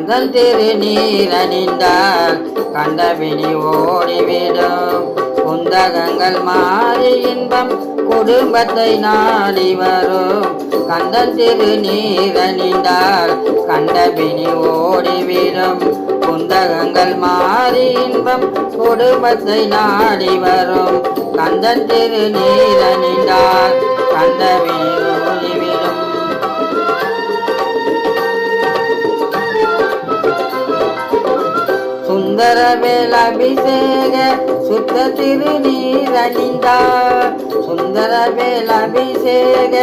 கந்தன் திருநீர் அணிந்தால் கண்டபிணி ஓடிவிடும். குந்தகங்கள் மாறி இன்பம் குடும்பத்தை நாடி வரும். கந்தன் திருநீர் அணிந்தால் கண்டபிணி ஓடிவிடும். குந்தகங்கள் மாறி இன்பம் குடும்பத்தை நாடி வரும். கந்தன் திருநீர் அணிந்தால் சுந்தரவேல் அபிஷேக சுத்த திருநீ திருநீர் சுந்தர சுந்தரவேல் அபிஷேக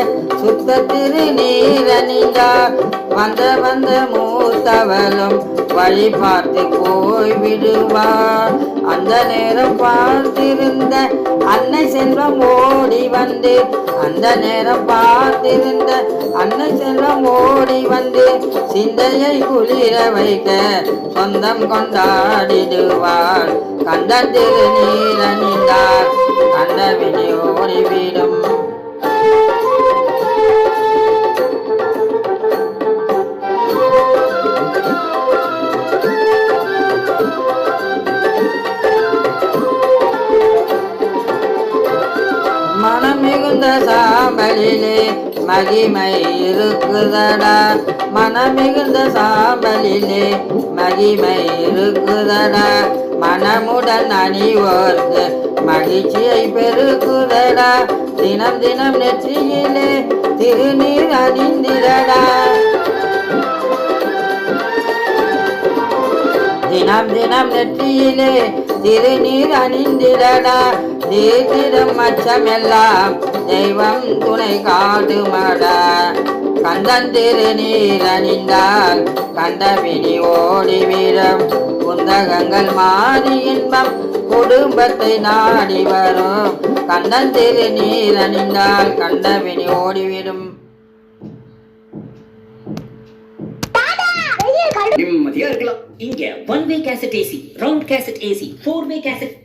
சுத்த திருநீர் அணிந்தார் வந்த வந்த மூத்தவளும் வழி பார்த்து போய் விடுவார் அந்த நேரம் பார்த்திருந்த அன்னை செல்வம் ஓடி வந்து. அந்த நேரம் பார்த்திருந்த அன்னை செல்வம் ஓடி வந்து. சிந்தையை குளிர வைக்க சொந்தம் கொண்டாடிடுவாள். கண்ட திருநீர் அணிந்தார் கண்டவினி ஓடிவிடும் மனம் மிகுந்த சாம்பலில் மகிமை இருக்குதடா. மனமிகுந்த சாம்பலிலே மகிமை இருக்குதடா. மனமுடன் அணிவோர்க்கு மகிழ்ச்சியை பெருக்குதடா. தினம் தினம் நெற்றியிலே திருநீர் அணிந்திடடா. தினம் தினம் நெற்றியிலே திருநீர் அணிந்திடடா. தீர்த்திடும் அச்சமெல்லாம் தெய்வம் துணை காட்டுமடா. கந்தன் திருநீர் அணிந்தால் கண்டவினி வீரம் குந்தகங்கள் மாறி இன்பம் குடும்பத்தை நாடி வரும். கந்தன் திருநீர் அணிந்தால் கண்டவினி ஓடிவிடும். நிம்மதியா இருக்கலாம். இங்க one way cassette AC round cassette AC four way cassette